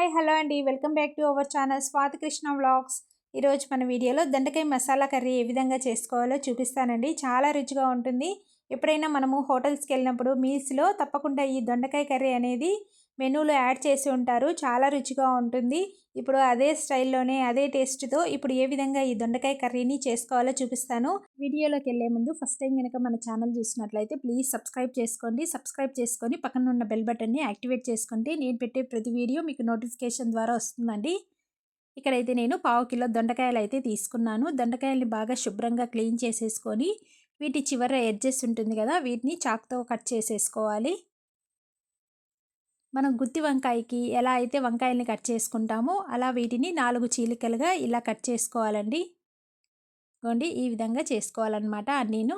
Hi hello అండి. Welcome back to our channel Swathi Krishna vlogs. ఈరోజు మన వీడియోలో దండకాయ మసాలా కర్రీ ఏ విధంగా చేసుకోవాలో చూపిస్తానండి. చాలా రుచిగా ఉంటుంది. ఎప్పుడైనా మనము హోటల్స్కి వెళ్ళినప్పుడు మీల్స్లో తప్పకుండా ఈ దొండకాయ కర్రీ అనేది మెనూలో యాడ్ చేసి ఉంటారు. చాలా రుచిగా ఉంటుంది. ఇప్పుడు అదే స్టైల్లోనే అదే టేస్ట్తో ఇప్పుడు ఏ విధంగా ఈ దొండకాయ కర్రీని చేసుకోవాలో చూపిస్తాను. వీడియోలోకి వెళ్ళే ముందు ఫస్ట్ టైం కనుక మన ఛానల్ చూసినట్లయితే ప్లీజ్ సబ్స్క్రైబ్ చేసుకోండి. సబ్స్క్రైబ్ చేసుకొని పక్కన ఉన్న బెల్ బటన్ని యాక్టివేట్ చేసుకుంటే నేను పెట్టే ప్రతి వీడియో మీకు నోటిఫికేషన్ ద్వారా వస్తుందండి. ఇక్కడైతే నేను పావు కిలో దొండకాయలు అయితే తీసుకున్నాను. దొండకాయల్ని బాగా శుభ్రంగా క్లీన్ చేసేసుకొని వీటి చివర ఎడ్జెస్ ఉంటుంది కదా వీటిని చాక్తో కట్ చేసేసుకోవాలి. మనం గుత్తి వంకాయకి ఎలా అయితే వంకాయల్ని కట్ చేసుకుంటామో అలా వీటిని నాలుగు చీలికలుగా ఇలా కట్ చేసుకోవాలండి. గోండి ఈ విధంగా చేసుకోవాలన్నమాట. నేను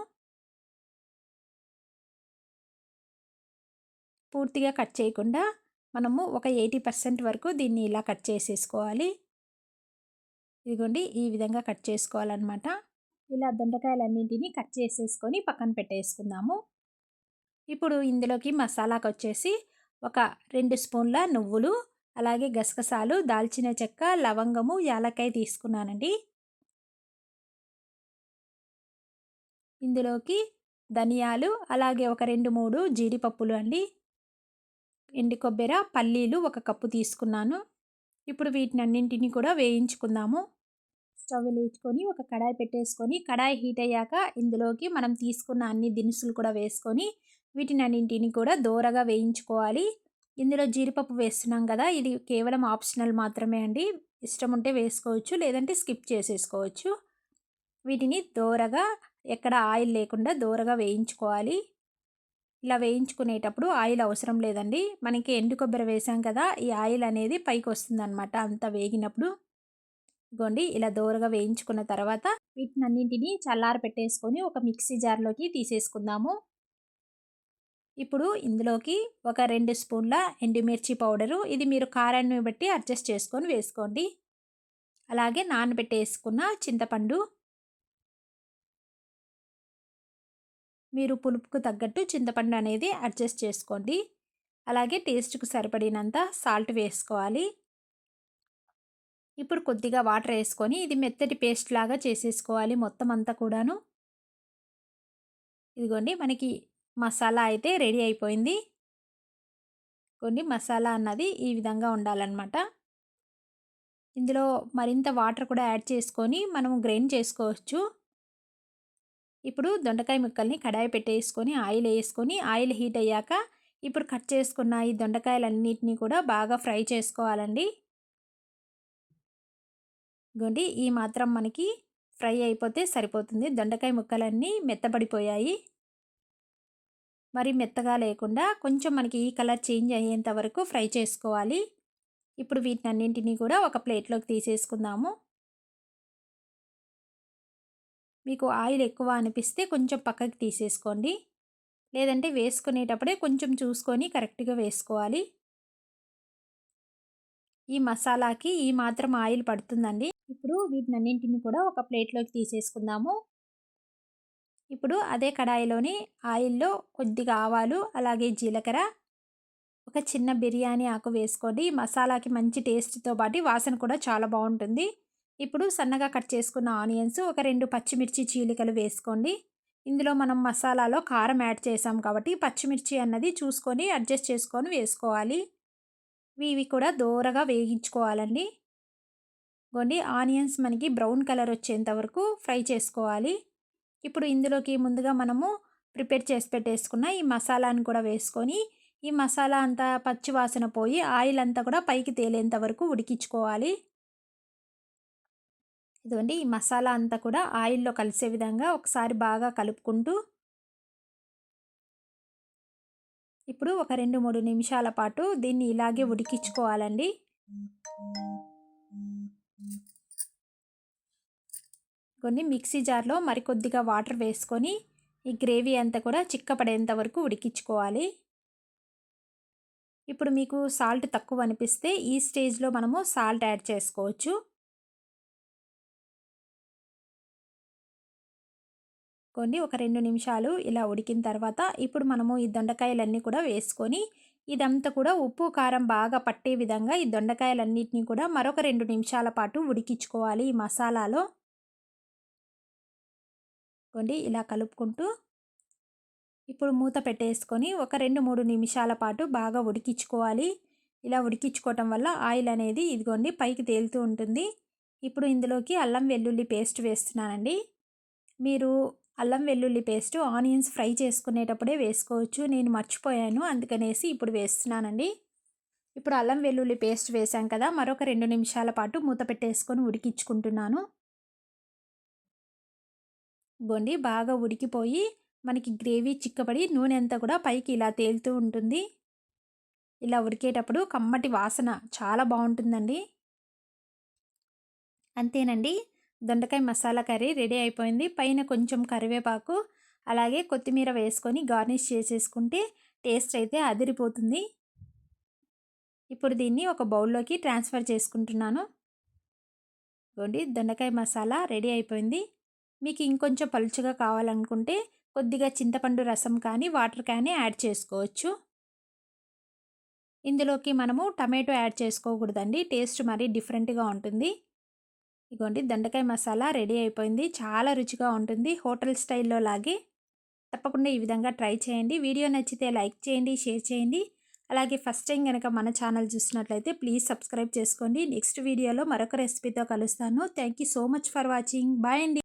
పూర్తిగా కట్ చేయకుండా మనము ఒక ఎయిటీ పర్సెంట్ వరకు దీన్ని ఇలా కట్ చేసేసుకోవాలి. ఇదిగోండి ఈ విధంగా కట్ చేసుకోవాలన్నమాట. ఇలా దొండకాయలన్నింటినీ కట్ చేసేసుకొని పక్కన పెట్టేసుకుందాము. ఇప్పుడు ఇందులోకి మసాలాకి వచ్చేసి ఒక రెండు స్పూన్ల నువ్వులు అలాగే గసగసాలు దాల్చిన చెక్క లవంగము యాలకాయ తీసుకున్నానండి. ఇందులోకి ధనియాలు అలాగే ఒక రెండు మూడు జీడిపప్పులు అండి. ఎండు కొబ్బరి పల్లీలు ఒక కప్పు తీసుకున్నాను. ఇప్పుడు వీటిని అన్నింటిని కూడా వేయించుకుందాము. స్టవ్ లేచుకొని ఒక కడాయి పెట్టేసుకొని కడాయి హీట్ అయ్యాక ఇందులోకి మనం తీసుకున్న అన్ని దినుసులు కూడా వేసుకొని వీటిని అన్నింటిని కూడా దోరగా వేయించుకోవాలి. ఇందులో జీడిపప్పు వేస్తున్నాం కదా ఇది కేవలం ఆప్షనల్ మాత్రమే అండి. ఇష్టం ఉంటే వేసుకోవచ్చు లేదంటే స్కిప్ చేసేసుకోవచ్చు. వీటిని దోరగా ఎక్కడ ఆయిల్ లేకుండా దోరగా వేయించుకోవాలి. ఇలా వేయించుకునేటప్పుడు ఆయిల్ అవసరం లేదండి. మనకి ఎండు కొబ్బరి వేసాం కదా ఈ ఆయిల్ అనేది పైకి వస్తుంది అనమాట అంత వేగినప్పుడు. ఇగోండి ఇలా దోరగా వేయించుకున్న తర్వాత వీటిని అన్నింటినీ చల్లార పెట్టేసుకొని ఒక మిక్సీ జార్లోకి తీసేసుకుందాము. ఇప్పుడు ఇందులోకి ఒక రెండు స్పూన్ల ఎండుమిర్చి పౌడరు. ఇది మీరు కారాన్ని బట్టి అడ్జస్ట్ చేసుకొని వేసుకోండి. అలాగే నానబెట్టేసుకున్న చింతపండు. మీరు పులుపుకు తగ్గట్టు చింతపండు అనేది అడ్జస్ట్ చేసుకోండి. అలాగే టేస్ట్కు సరిపడినంత సాల్ట్ వేసుకోవాలి. ఇప్పుడు కొద్దిగా వాటర్ వేసుకొని ఇది మెత్తటి పేస్ట్ లాగా చేసేసుకోవాలి మొత్తం అంతా కూడాను. ఇదిగోండి మనకి మసాలా అయితే రెడీ అయిపోయింది. కొన్ని మసాలా అన్నది ఈ విధంగా ఉండాలన్నమాట. ఇందులో మరింత వాటర్ కూడా యాడ్ చేసుకొని మనం గ్రైండ్ చేసుకోవచ్చు. ఇప్పుడు దొండకాయ ముక్కల్ని కడాయి పెట్టేసుకొని ఆయిల్ వేసుకొని ఆయిల్ హీట్ అయ్యాక ఇప్పుడు కట్ చేసుకున్న ఈ దొండకాయలన్నిటిని కూడా బాగా ఫ్రై చేసుకోవాలండి. గొండి ఈ మాత్రం మనకి ఫ్రై అయిపోతే సరిపోతుంది. దొండకాయ ముక్కలన్నీ మెత్తబడిపోయాయి. మరి మెత్తగా లేకుండా కొంచెం మనకి ఈ కలర్ చేంజ్ అయ్యేంత వరకు ఫ్రై చేసుకోవాలి. ఇప్పుడు వీటినన్నింటినీ కూడా ఒక ప్లేట్లోకి తీసేసుకుందాము. మీకు ఆయిల్ ఎక్కువ అనిపిస్తే కొంచెం పక్కకి తీసేసుకోండి. లేదంటే వేసుకునేటప్పుడే కొంచెం చూసుకొని కరెక్ట్గా వేసుకోవాలి. ఈ మసాలాకి ఈ మాత్రం ఆయిల్ పడుతుందండి. ఇప్పుడు వీటిని అన్నింటిని కూడా ఒక ప్లేట్లోకి తీసేసుకుందాము. ఇప్పుడు అదే కడాయిలోని ఆయిల్లో కొద్దిగా ఆవాలు అలాగే జీలకర్ర ఒక చిన్న బిర్యానీ ఆకు వేసుకోండి. మసాలాకి మంచి టేస్ట్తో పాటు వాసన కూడా చాలా బాగుంటుంది. ఇప్పుడు సన్నగా కట్ చేసుకున్న ఆనియన్స్ ఒక రెండు పచ్చిమిర్చి చీలికలు వేసుకోండి. ఇందులో మనం మసాలాలో కారం యాడ్ చేసాం కాబట్టి పచ్చిమిర్చి అన్నది చూసుకొని అడ్జస్ట్ చేసుకొని వేసుకోవాలి. ఇవి కూడా దూరగా వేగించుకోవాలండి. కొన్ని ఆనియన్స్ మనకి బ్రౌన్ కలర్ వచ్చేంత వరకు ఫ్రై చేసుకోవాలి. ఇప్పుడు ఇందులోకి ముందుగా మనము ప్రిపేర్ చేసి పెట్టేసుకున్న ఈ మసాలాని కూడా వేసుకొని ఈ మసాలా అంతా పచ్చి వాసన పోయి ఆయిల్ అంతా కూడా పైకి తేలేంత వరకు ఉడికించుకోవాలి. ఇదిగోండి ఈ మసాలా అంతా కూడా ఆయిల్లో కలిసే విధంగా ఒకసారి బాగా కలుపుకుంటూ ఇప్పుడు ఒక రెండు మూడు నిమిషాల పాటు దీన్ని ఇలాగే ఉడికించుకోవాలండి. కొన్ని మిక్సీ జార్లో మరికొద్దిగా వాటర్ వేసుకొని ఈ గ్రేవీ అంతా కూడా చిక్కపడేంత వరకు ఉడికించుకోవాలి. ఇప్పుడు మీకు సాల్ట్ తక్కువ అనిపిస్తే ఈ స్టేజ్లో మనము సాల్ట్ యాడ్ చేసుకోవచ్చు. కొన్ని ఒక రెండు నిమిషాలు ఇలా ఉడికిన తర్వాత ఇప్పుడు మనము ఈ దొండకాయలన్నీ కూడా వేసుకొని ఇదంతా కూడా ఉప్పు కారం బాగా పట్టే విధంగా ఈ దొండకాయలన్నిటిని కూడా మరొక రెండు నిమిషాల పాటు ఉడికించుకోవాలి ఈ మసాలాలో. పెట్టుకోండి ఇలా కలుపుకుంటూ ఇప్పుడు మూత పెట్టేసుకొని ఒక రెండు మూడు నిమిషాల పాటు బాగా ఉడికించుకోవాలి. ఇలా ఉడికించుకోవటం వల్ల ఆయిల్ అనేది ఇదిగోండి పైకి తేలుతూ ఉంటుంది. ఇప్పుడు ఇందులోకి అల్లం వెల్లుల్లి పేస్ట్ వేస్తున్నానండి. మీరు అల్లం వెల్లుల్లి పేస్ట్ ఆనియన్స్ ఫ్రై చేసుకునేటప్పుడే వేసుకోవచ్చు. నేను మర్చిపోయాను అందుకనేసి ఇప్పుడు వేస్తున్నానండి. ఇప్పుడు అల్లం వెల్లుల్లి పేస్ట్ వేసాం కదా మరొక రెండు నిమిషాల పాటు మూత పెట్టేసుకొని ఉడికించుకుంటున్నాను. గొండి బాగా ఉడికిపోయి మనకి గ్రేవీ చిక్కబడి నూనె అంతా కూడా పైకి ఇలా తేలుతూ ఉంటుంది. ఇలా ఉడికేటప్పుడు కమ్మటి వాసన చాలా బాగుంటుందండి. అంతేనండి. దొండకాయ మసాలా కర్రీ రెడీ అయిపోయింది. పైన కొంచెం కరివేపాకు అలాగే కొత్తిమీర వేసుకొని గార్నిష్ చేసేసుకుంటే టేస్ట్ అయితే అదిరిపోతుంది. ఇప్పుడు దీన్ని ఒక బౌల్లోకి ట్రాన్స్ఫర్ చేసుకుంటున్నాను. గోండి దొండకాయ మసాలా రెడీ అయిపోయింది. మీకు ఇంకొంచెం పలుచగా కావాలనుకుంటే కొద్దిగా చింతపండు రసం కానీ వాటర్ కానీ యాడ్ చేసుకోవచ్చు. ఇందులోకి మనము టమాటో యాడ్ చేసుకోకూడదండి. టేస్ట్ మరీ డిఫరెంట్గా ఉంటుంది. ఇగోండి దొండకాయ మసాలా రెడీ అయిపోయింది. చాలా రుచిగా ఉంటుంది. హోటల్ స్టైల్లో లాగే తప్పకుండా ఈ విధంగా ట్రై చేయండి. వీడియో నచ్చితే లైక్ చేయండి షేర్ చేయండి. అలాగే ఫస్ట్ టైం కనుక మన ఛానల్ చూసినట్లయితే ప్లీజ్ సబ్స్క్రైబ్ చేసుకోండి. నెక్స్ట్ వీడియోలో మరొక రెసిపీతో కలుస్తాను. Thank so much for watching. Bye అండి.